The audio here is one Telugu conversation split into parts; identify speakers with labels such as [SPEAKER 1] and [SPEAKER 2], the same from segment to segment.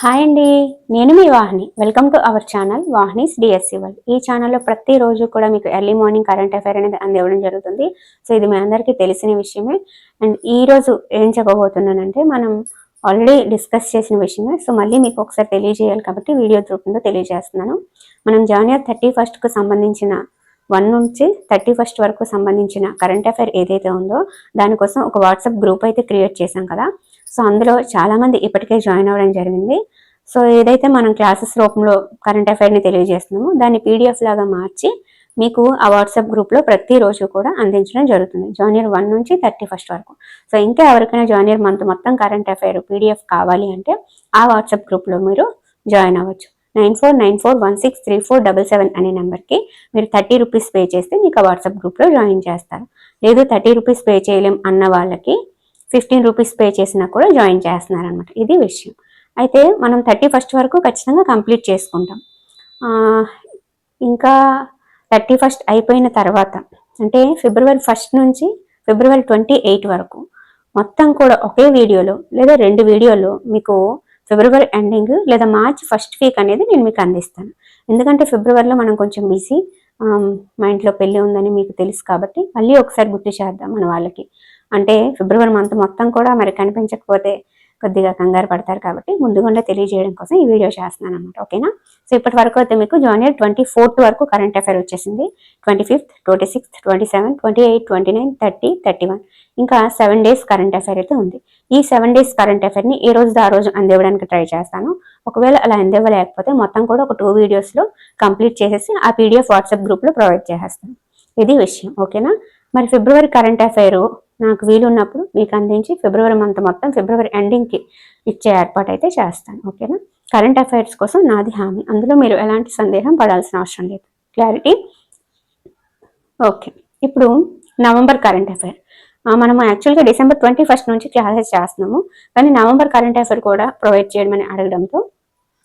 [SPEAKER 1] హాయ్ అండి. నేను మీ Vahini. Welcome to our channel Vahini's DSC వల్ ఈ ఛానల్లో ప్రతిరోజు కూడా మీకు ఎర్లీ మార్నింగ్ కరెంట్ అఫైర్ అనేది అందివ్వడం జరుగుతుంది. సో ఇది మీ అందరికీ తెలిసిన విషయమే. అండ్ ఈ రోజు ఏం చెప్పబోతున్నానంటే మనం ఆల్రెడీ డిస్కస్ చేసిన విషయమే. సో మళ్ళీ మీకు ఒకసారి తెలియజేయాలి కాబట్టి వీడియో రూపంలో తెలియజేస్తున్నాను. మనం జానియర్ థర్టీ ఫస్ట్కు సంబంధించిన వన్ నుంచి థర్టీ ఫస్ట్ వరకు సంబంధించిన కరెంట్ అఫైర్ ఏదైతే ఉందో దానికోసం ఒక వాట్సాప్ గ్రూప్ అయితే క్రియేట్ చేశాం కదా. సో అందులో చాలామంది ఇప్పటికే జాయిన్ అవ్వడం జరిగింది. సో ఏదైతే మనం క్లాసెస్ రూపంలో కరెంట్ అఫైర్ని తెలియజేస్తున్నామో దాన్ని పీడిఎఫ్ లాగా మార్చి మీకు ఆ వాట్సాప్ గ్రూప్లో ప్రతిరోజు కూడా అందించడం జరుగుతుంది. జానియర్ వన్ నుంచి థర్టీ ఫస్ట్ వరకు. సో ఇంకా ఎవరికైనా జానియర్ మంత్ మొత్తం కరెంట్ అఫైర్ పీడిఎఫ్ కావాలి అంటే ఆ వాట్సాప్ గ్రూప్లో మీరు జాయిన్ అవ్వచ్చు. Nine four nine four one six three four double seven అనే నెంబర్కి మీరు థర్టీ రూపీస్ పే చేస్తే మీకు ఆ వాట్సాప్ గ్రూప్లో జాయిన్ చేస్తారు. లేదు థర్టీ రూపీస్ పే చేయలేం అన్న వాళ్ళకి ఫిఫ్టీన్ రూపీస్ పే చేసినా కూడా జాయిన్ చేస్తున్నారు అనమాట ఇది విషయం. అయితే మనం థర్టీ ఫస్ట్ వరకు ఖచ్చితంగా కంప్లీట్ చేసుకుంటాం. ఇంకా థర్టీ ఫస్ట్ అయిపోయిన తర్వాత అంటే ఫిబ్రవరి ఫస్ట్ నుంచి ఫిబ్రవరి ట్వంటీ ఎయిట్ వరకు మొత్తం కూడా ఒకే వీడియోలో లేదా రెండు వీడియోలో మీకు ఫిబ్రవరి ఎండింగ్ లేదా మార్చ్ ఫస్ట్ వీక్ అనేది నేను మీకు అందిస్తాను. ఎందుకంటే ఫిబ్రవరిలో మనం కొంచెం బిజీ మా ఇంట్లో పెళ్ళి ఉందని మీకు తెలుసు కాబట్టి మళ్ళీ ఒకసారి గుర్తు చేద్దాం మన వాళ్ళకి. అంటే ఫిబ్రవరి మంత్ మొత్తం కూడా మరి కనిపించకపోతే కొద్దిగా కంగారు పడతారు కాబట్టి ముందుగా తెలియజేయడం కోసం ఈ వీడియో చేస్తున్నాను అనమాట ఓకేనా? సో ఇప్పటి వరకు అయితే మీకు జూనియర్ ట్వంటీ ఫోర్త్ వరకు కరెంట్ అఫైర్ వచ్చేసింది. Twenty fifth twenty sixth twenty seven twenty eight twenty nine thirty thirty one. ఇంకా సెవెన్ డేస్ కరెంట్ అఫైర్ అయితే ఉంది. ఈ సెవెన్ డేస్ కరెంట్ అఫైర్ని ఏ రోజు ఆ రోజు అందివ్వడానికి ట్రై చేస్తాను. ఒకవేళ అలా అందివ్వలేకపోతే మొత్తం కూడా ఒక టూ వీడియోస్లో కంప్లీట్ చేసేసి ఆ పీడిఎఫ్ వాట్సాప్ గ్రూప్లో ప్రొవైడ్ చేసేస్తాను. ఇది విషయం ఓకేనా? మరి ఫిబ్రవరి కరెంట్ అఫైర్ నాకు వీలున్నప్పుడు మీకు అందించి ఫిబ్రవరి మంత్ మొత్తం ఫిబ్రవరి ఎండింగ్కి ఇచ్చే ఏర్పాటు అయితే చేస్తాను. ఓకేనా? కరెంట్ అఫైర్స్ కోసం నాది హామీ. అందులో మీరు ఎలాంటి సందేహం పడాల్సిన అవసరం లేదు. క్లారిటీ? ఓకే. ఇప్పుడు నవంబర్ కరెంట్ అఫైర్. మనం యాక్చువల్గా డిసెంబర్ ట్వంటీ ఫస్ట్ నుంచి క్లాసెస్ చేస్తున్నాము. కానీ నవంబర్ కరెంట్ అఫైర్ కూడా ప్రొవైడ్ చేయమని అడగడంతో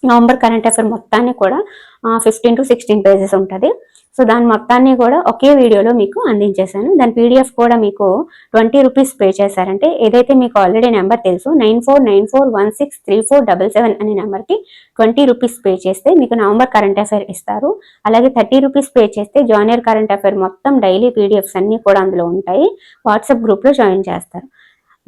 [SPEAKER 1] నవంబర్ కరెంట్ అఫైర్ మొత్తాన్ని కూడా ఫిఫ్టీన్ టు సిక్స్టీన్ పేజెస్ ఉంటుంది. సో దాని మొత్తాన్ని కూడా ఒకే వీడియోలో మీకు అందించేశాను. దాని పీడిఎఫ్ కూడా మీకు ట్వంటీ రూపీస్ పే చేశారంటే ఏదైతే మీకు ఆల్రెడీ నెంబర్ తెలుసు nine four nine four one six three four double seven అనే నెంబర్కి ట్వంటీ రూపీస్ పే చేస్తే మీకు నవంబర్ కరెంట్ అఫైర్ ఇస్తారు. అలాగే థర్టీ రూపీస్ పే చేస్తే జూనియర్ కరెంట్ అఫైర్ మొత్తం డైలీ పీడిఎఫ్స్ అన్నీ కూడా అందులో ఉంటాయి. వాట్సాప్ గ్రూప్లో జాయిన్ చేస్తారు.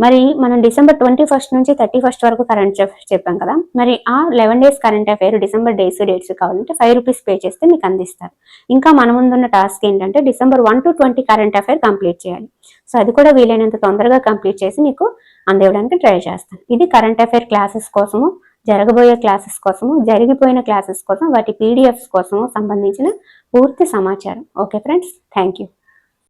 [SPEAKER 1] మరి మనం డిసెంబర్ ట్వంటీ ఫస్ట్ నుంచి థర్టీ ఫస్ట్ వరకు కరెంట్ చెప్పాం కదా. మరి ఆ eleven days current affair December days dates కావాలంటే ఫైవ్ రూపీస్ పే చేస్తే మీకు అందిస్తారు. ఇంకా మన ముందున్న టాస్క్ ఏంటంటే December one to twenty current affair complete చేయాలి. సో అది కూడా వీలైనంత తొందరగా కంప్లీట్ చేసి మీకు అందివ్వడానికి ట్రై చేస్తాను. ఇది కరెంట్ అఫైర్ క్లాసెస్ కోసము జరగబోయే క్లాసెస్ కోసము జరిగిపోయిన క్లాసెస్ కోసం వాటి పీడిఎఫ్స్ కోసము సంబంధించిన పూర్తి సమాచారం. Okay friends thank you